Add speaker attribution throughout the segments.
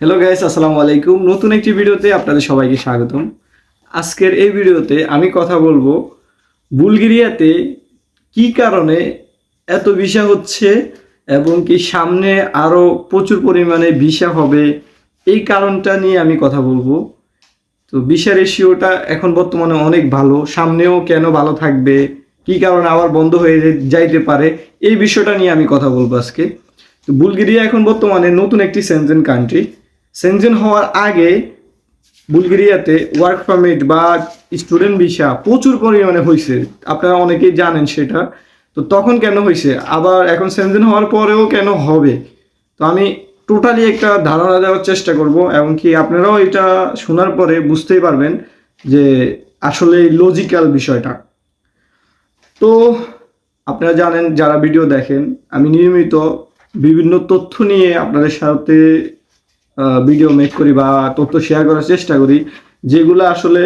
Speaker 1: Hello guys আসসালামু আলাইকুম। নতুন একটি ভিডিওতে আপনাদের সবাইকে স্বাগতম। আজকের এই ভিডিওতে আমি কথা বলব বুলগেরিয়াতে কি কারণে এত ভিসা হচ্ছে এবং কি সামনে আরও প্রচুর পরিমাণে ভিসা হবে এই কারণটা নিয়ে আমি কথা বলব। তো ভিসা রেশিওটা এখন বর্তমানে অনেক ভালো, সামনেও কেন ভালো থাকবে, কি কারণে আবার বন্ধ হয়ে যাইতে পারে, এই বিষয়টা নিয়ে আমি কথা বলব আজকে। তো বুলগেরিয়া এখন বর্তমানে নতুন একটি সেনজেন কান্ট্রি সেনজেন হওয়ার আগে বুলগেরিয়াতে ওয়ার্ক পারমিট বা স্টুডেন্ট ভিসা প্রচুর পরিমাণে হয়েছে আপনারা অনেকেই জানেন সেটা। তো তখন কেন হয়েছে আবার এখন সেনজেন হওয়ার পরেও কেন হবে? তো আমি টোটালি একটা ধারণা দেওয়ার চেষ্টা করব, এবং কি আপনারাও এটা শোনার পরে বুঝতেই পারবেন যে আসলে লজিক্যাল বিষয়টা। তো আপনারা জানেন, যারা ভিডিও দেখেন, আমি নিয়মিত বিভিন্ন তথ্য নিয়ে আপনাদের সাথে ভিডিও মেক করি বা তথ্য শেয়ার করার চেষ্টা করি, যেগুলো আসলে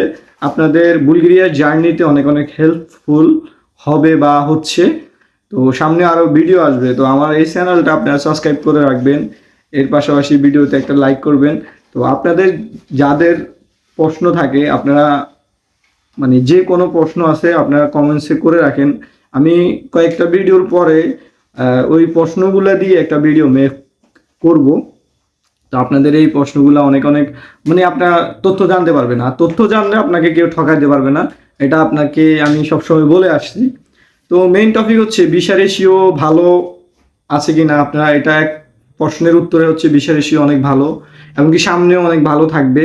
Speaker 1: আপনাদের বুলগেরিয়ার জার্নিতে অনেক অনেক হেল্পফুল হবে বা হচ্ছে। তো সামনে আরও ভিডিও আসবে, তো আমার এই চ্যানেলটা আপনারা সাবস্ক্রাইব করে রাখবেন, এর পাশাপাশি ভিডিওতে একটা লাইক করবেন। তো আপনাদের যাদের প্রশ্ন থাকে, আপনারা মানে যে কোনো প্রশ্ন আছে, আপনারা কমেন্টসে করে রাখেন। আমি কয়েকটা ভিডিওর পরে ওই প্রশ্নগুলো দিয়ে একটা ভিডিও মেক করব। তো আপনাদের এই প্রশ্নগুলো অনেক অনেক মানে আপনার তথ্য জানতে পারবেন। আর তথ্য জানলে আপনাকে কেউ ঠকাইতে পারবে না। এটা আপনাকে আমি সবসময় বলে আসছি। তো মেইন টপিক হচ্ছে বিশা রেশিও ভালো আছে কি না আপনারা এটা এক প্রশ্নের উত্তরে হচ্ছে বিশা রেশিও অনেক ভালো এমনকি সামনেও অনেক ভালো থাকবে।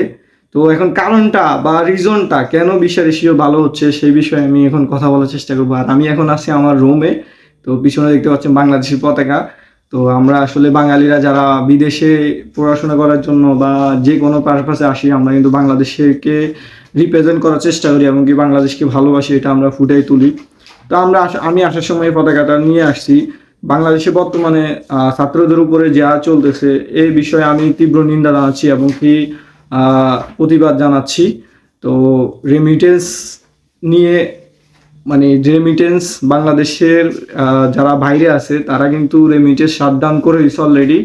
Speaker 1: তো এখন কারণটা বা রিজনটা কেন বিশা রেশিও ভালো হচ্ছে সেই বিষয়ে আমি এখন কথা বলার চেষ্টা করব। আর আমি এখন আছি আমার রুমে তো পিছনে দেখতে পাচ্ছেন বাংলাদেশের পতাকা। তো আমরা আসলে বাঙালিরা যারা বিদেশে পড়াশোনা করার জন্য বা যে কোনো পারপাসে আসি, আমরা কিন্তু বাংলাদেশকে রিপ্রেজেন্ট করার চেষ্টা করি এমনকি বাংলাদেশকে ভালোবাসি, এটা আমরা ফুটাই তুলি। তো আমরা আমি আসার সময় পতাকাটা নিয়ে আসছি। বাংলাদেশে বর্তমানে ছাত্রদের উপরে যা চলতেছে, এই বিষয়ে আমি তীব্র নিন্দা জানাচ্ছি এবং কি প্রতিবাদ জানাচ্ছি। তো রেমিটেন্স নিয়ে মানে রেমিটেন্স বাংলাদেশের যারা বাইরে আছে, তারা কিন্তু রেমিটেন্স শাটডাউন করে দিয়েছে অলরেডি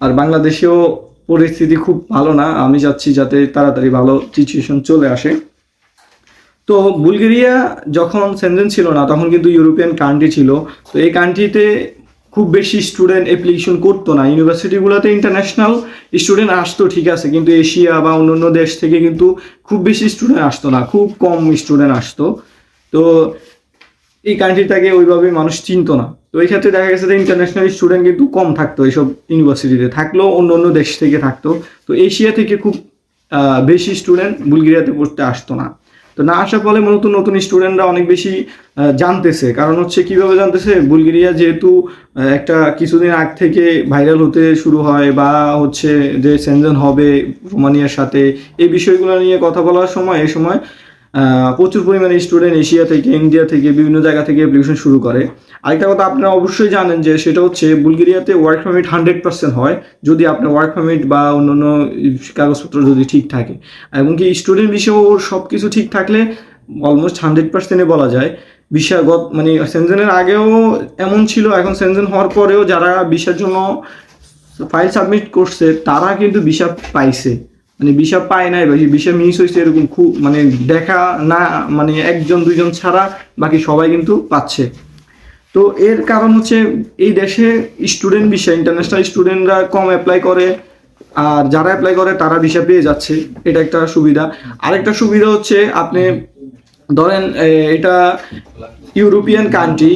Speaker 1: আর বাংলাদেশেও পরিস্থিতি খুব ভালো না। আমি চাচ্ছি যাতে তাড়াতাড়ি ভালো সিচুয়েশন চলে আসে। তো বুলগেরিয়া যখন সেনজেন ছিল না, তখন কিন্তু ইউরোপিয়ান কান্ট্রি ছিল। তো এই কান্ট্রিতে খুব বেশি স্টুডেন্ট অ্যাপ্লিকেশন করতো না। ইউনিভার্সিটিগুলোতে ইন্টারন্যাশনাল স্টুডেন্ট আসতো, ঠিক আছে। কিন্তু এশিয়া বা অন্যান্য দেশ থেকে কিন্তু খুব বেশি স্টুডেন্ট আসতো না। খুব কম স্টুডেন্ট আসতো। তো এই কান্ট্রিটাকে ওইভাবে মানুষ চিনতো না। তো এই ক্ষেত্রে দেখা গেছে যে ইন্টারন্যাশনাল স্টুডেন্ট কিন্তু কম থাকতো এইসব ইউনিভার্সিটিতে থাকলেও অন্য অন্য দেশ থেকে থাকতো। তো এশিয়া থেকে খুব বেশি স্টুডেন্ট বুলগেরিয়াতে পড়তে আসতো না। তো না আসার ফলে নতুন নতুন স্টুডেন্টরা অনেক বেশি জানতেছে। কারণ হচ্ছে কীভাবে জানতেছে? বুলগেরিয়া যেহেতু একটা কিছুদিন আগ থেকে ভাইরাল হতে শুরু হয় বা হচ্ছে যে সেনজেন হবে রোমানিয়ার সাথে। এই বিষয়গুলো নিয়ে কথা বলার সময়, এই সময় প্রচুর পরিমাণে স্টুডেন্ট এশিয়া থেকে ইন্ডিয়া থেকে, বিভিন্ন জায়গা থেকে অ্যাপ্লিকেশন শুরু করে। আরেকটা কথা আপনারা অবশ্যই জানেন যে সেটা হচ্ছে বুলগেরিয়াতে ওয়ার্ক পারমিট হান্ড্রেড পার্সেন্ট হয়, যদি আপনার ওয়ার্ক পারমিট বা অন্যান্য কাগজপত্র যদি ঠিক থাকে। এবং কি স্টুডেন্ট বিষয়েও সব কিছু ঠিক থাকলে অলমোস্ট হান্ড্রেড পার্সেন্টে বলা যায়। বিষয়গত মানে সেনজেনের আগেও এমন ছিল, এখন সেনজেন হওয়ার পরেও যারা বিষয়ের জন্য ফাইল সাবমিট করছে, তারা কিন্তু বিষয় পাইছে। মানে বিষয় পায় নাই বা বিষয় মিস হয়েছে এরকম খুব মানে দেখা না মানে একজন, দুইজন ছাড়া বাকি সবাই কিন্তু পাচ্ছে। তো এর কারণ হচ্ছে এই দেশে স্টুডেন্ট বিষয় ইন্টারন্যাশনাল স্টুডেন্টরা কম অ্যাপ্লাই করে, আর যারা অ্যাপ্লাই করে তারা ভিসা পেয়ে যাচ্ছে, এটা একটা সুবিধা। আরেকটা সুবিধা হচ্ছে আপনি ধরেন এটা ইউরোপিয়ান কান্ট্রি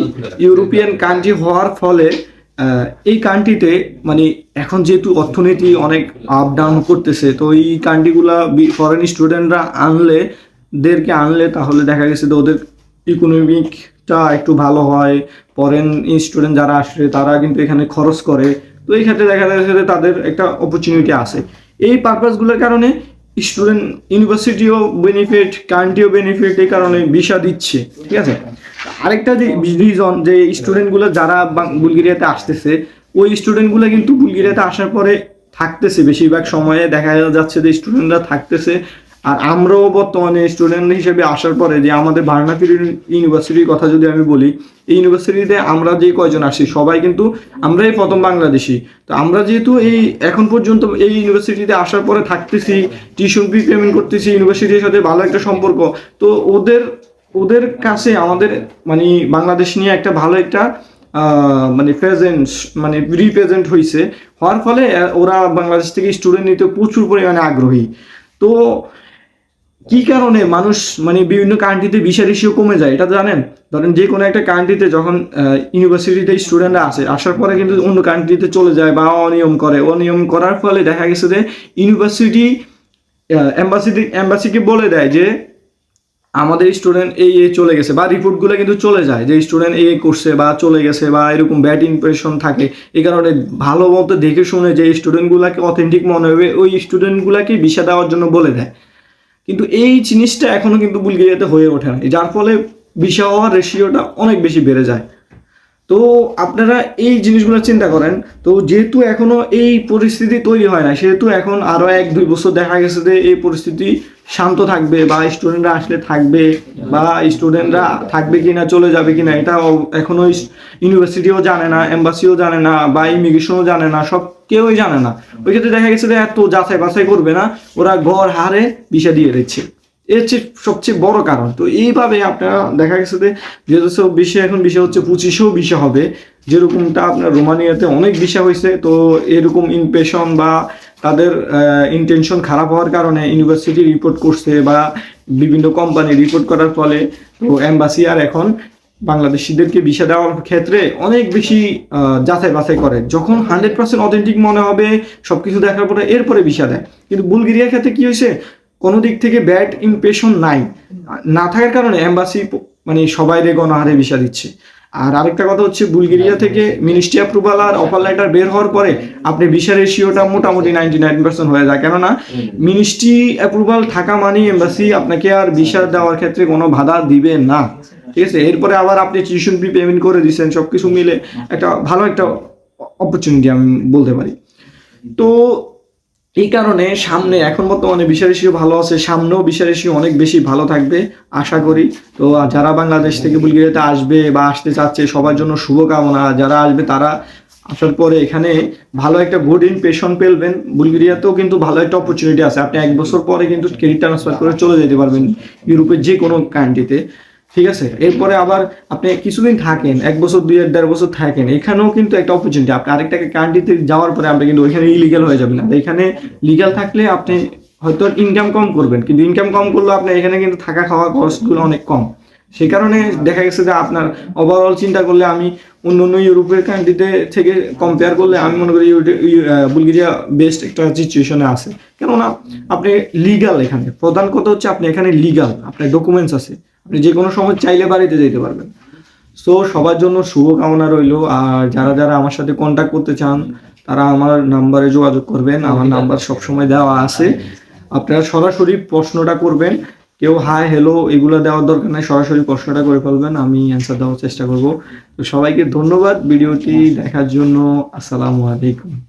Speaker 1: ইউরোপিয়ান কান্ট্রি হওয়ার ফলে এই কান্ট্রিতে মানে এখন যেহেতু অর্থনীতি অনেক আপ ডাউন করতেছে, তো এই কান্ট্রিগুলা ফরেন স্টুডেন্টরা আনলে, দেরকে আনলে তাহলে দেখা গেছে যে ওদের ইকোনমিকটা একটু ভালো হয়। ফরেন স্টুডেন্ট যারা আসে, তারা কিন্তু এখানে খরচ করে। তো এই ক্ষেত্রে দেখা যাচ্ছে যে তাদের একটা অপরচুনিটি আছে। এই পারপাসগুলোর কারণে স্টুডেন্ট ইউনিভার্সিটিও বেনিফিট কান্ট্রিও বেনিফিট এই কারণে ভিসা দিচ্ছে, ঠিক আছে? আরেকটা যে রিজন যে স্টুডেন্টগুলো যারা বুলগেরিয়াতে আসতেছে, ওই স্টুডেন্টগুলো কিন্তু বুলগেরিয়াতে আসার পরে থাকতেছে বেশিরভাগ সময়ে। দেখা যাচ্ছে যে স্টুডেন্টরা থাকতেছে। আর আমরাও বর্তমানে স্টুডেন্ট হিসেবে আসার পরে যে আমাদের ভারনাফির ইউনিভার্সিটির কথা যদি আমি বলি, এই ইউনিভার্সিটিতে আমরা যে কয়জন আসি সবাই কিন্তু আমরাই প্রথম বাংলাদেশি। তো আমরা যেহেতু এই এখন পর্যন্ত এই ইউনিভার্সিটিতে আসার পরে থাকতেছি, টিউশন ফি পেমেন্ট করতেছি, ইউনিভার্সিটির সাথে ভালো একটা সম্পর্ক, তো ওদের ওদের কাছে আমাদের মানে বাংলাদেশ নিয়ে একটা ভালো একটা মানে প্রেজেন্ট মানে রিপ্রেজেন্ট হয়েছে হওয়ার ফলে ওরা বাংলাদেশ থেকে স্টুডেন্ট নিতে প্রচুর পরিমাণে আগ্রহী। তো কি কারণে মানুষ মানে বিভিন্ন কান্ট্রিতে ভিসা রেশিও কমে যায়, এটা জানেন? ধরেন যে কোনো একটা কান্ট্রিতে যখন ইউনিভার্সিটিতে স্টুডেন্টরা আসে, আসার পরে কিন্তু অন্য কান্ট্রিতে চলে যায় বা অনিয়ম করে। অনিয়ম করার ফলে দেখা গেছে যে ইউনিভার্সিটি এম্বাসিটি এম্বাসিকে বলে দেয় যে আমাদের স্টুডেন্ট এই এ চলে গেছে বা রিপোর্টগুলো কিন্তু চলে যায় যে স্টুডেন্ট এ করছে বা চলে গেছে বা এরকম ব্যাড ইমপ্রেশন থাকে। এই কারণে ভালো মতো দেখে শুনে যে স্টুডেন্টগুলোকে অথেন্টিক মনে হবে, ওই স্টুডেন্টগুলোকে ভিসা দেওয়ার জন্য বলে দেয়। কিন্তু এই জিনিসটা এখনও কিন্তু বুলগেরিয়াতে হয়ে ওঠে না। যার ফলে ভিসা হওয়ার রেশিওটা অনেক বেশি বেড়ে যায়। তো আপনারা এই জিনিসগুলো চিন্তা করেন, তো যেহেতু এখনও এই পরিস্থিতি তৈরি হয় না, সেহেতু এখন আরও এক দুই বছর দেখা গেছে যে এই পরিস্থিতি শান্ত থাকবে বা স্টুডেন্টরা আসলে থাকবে বা স্টুডেন্টরা থাকবে কিনা, চলে যাবে কিনা এটা এখনও ইউনিভার্সিটিও জানে না এম্বাসিও জানে না বা ইমিগ্রেশনও জানে না, সব কেউই জানে না। ওই ক্ষেত্রে দেখা গেছে যে এত যাচাই বাছাই করবে না, ওরা ঘর হারে বিষা দিয়ে দিচ্ছে। এর হচ্ছে সবচেয়ে বড় কারণ। তো এইভাবে আপনারা দেখা গেছে যে যেহেতু বিষয় এখন বিষয় হচ্ছে পঁচিশেও বিষয় হবে, যেরকমটা আপনার রোমানিয়াতে অনেক বিষয় হয়েছে, তো এরকম ইমপ্রেশন বা তাদের ইন্টেনশন খারাপ হওয়ার কারণে ইউনিভার্সিটি রিপোর্ট করছে বা বিভিন্ন কোম্পানি রিপোর্ট করার ফলে তো এম্বাসি আর এখন বাংলাদেশিদেরকে ভিসা দেওয়ার ক্ষেত্রে অনেক বেশি যাচাই বাছাই করে। যখন হান্ড্রেড পার্সেন্ট অথেন্টিক মনে হবে, সবকিছু দেখার পরে এরপরে ভিসা দেয়। কিন্তু বুলগেরিয়ার ক্ষেত্রে কি হয়েছে? কোনো দিক থেকে ব্যাড ইমপ্রেশন নাই। না থাকার কারণে এম্বাসি মানে সবাই রে গণহারে ভিসা দিচ্ছে। আর আরেকটা কথা হচ্ছে বুলগেরিয়া থেকে মিনিস্ট্রি অ্যাপ্রুভাল আর অফার লেটার বের হওয়ার পরে আপনি ভিসা রেশিওটা মোটামুটি নাইনটি নাইন পার্সেন্ট হয়ে যায়। কেননা মিনিস্ট্রি অ্যাপ্রুভাল থাকা মানেই এম্বাসি আপনাকে আর ভিসা দেওয়ার ক্ষেত্রে কোনো বাধা দিবে না। ঠিক আছে? এরপরে আবার আপনি টিউশন ফি পেমেন্ট করে দিচ্ছেন সব কিছু মিলে একটা ভালো একটা অপরচুনিটি আমি বলতে পারি। তো এই কারণে সামনে এখন বর্তমানে ভিসা রেশিও ভালো আছে, সামনেও ভিসা রেশিও অনেক বেশি ভালো থাকবে, আশা করি। তো যারা বাংলাদেশ থেকে বুলগেরিয়াতে আসবে বা আসতে চাচ্ছে, সবার জন্য শুভকামনা। যারা আসবে তারা আসার পরে এখানে ভালো একটা গুড ইমপ্রেশন পেলবেন। বুলগেরিয়াতেও কিন্তু ভালো একটা অপরচুনিটি আছে। আপনি এক বছর পরে কিন্তু ক্রেডিট ট্রান্সফার করে চলে যেতে পারবেন। ইউরোপের যে কোনো কান্ট্রিতে ঠিক আছে? এরপরে আবার আপনি কিছুদিন থাকেন, এক বছর, দুই, এক, দেড় বছর থাকেন, এখানেও কিন্তু একটা অপরচুনিটি আপনি আরেকটাকে কান্ট্রিতে যাওয়ার পরে আপনি কিন্তু ওইখানে ইলিগাল হয়ে যাবেন। না এখানে লিগাল থাকলে আপনি হয়তো ইনকাম কম করবেন, কিন্তু ইনকাম কম করলেও আপনার এখানে কিন্তু থাকা খাওয়া খরচগুলো অনেক কম। সেই কারণে দেখা গেছে যে আপনার ওভারঅল চিন্তা করলে আমি অন্য অন্য ইউরোপের কান্ট্রিতে থেকে কম্পেয়ার করলে আমি মনে করি বুলগেরিয়া বেস্ট একটা সিচুয়েশনে আছে। কেননা আপনি লিগাল এখানে, প্রধান কথা হচ্ছে আপনি এখানে লিগাল আপনার ডকুমেন্টস আছে। আপনি যে কোনো সময় চাইলে বাড়িতে যেতে পারবেন। সো সবার জন্য শুভকামনা রইল। আর যারা যারা আমার সাথে কন্ট্যাক্ট করতে চান, তারা আমার নাম্বারে যোগাযোগ করবেন। আমার নাম্বার সবসময় দেওয়া আছে। আপনারা সরাসরি প্রশ্নটা করবেন। কেউ হাই হ্যালো এগুলো দেওয়ার দরকার নাই। সরাসরি প্রশ্নটা করে ফেলবেন। আমি অ্যান্সার দেওয়ার চেষ্টা করব। তো সবাইকে ধন্যবাদ। ভিডিওটি দেখার জন্য আসসালামু আলাইকুম।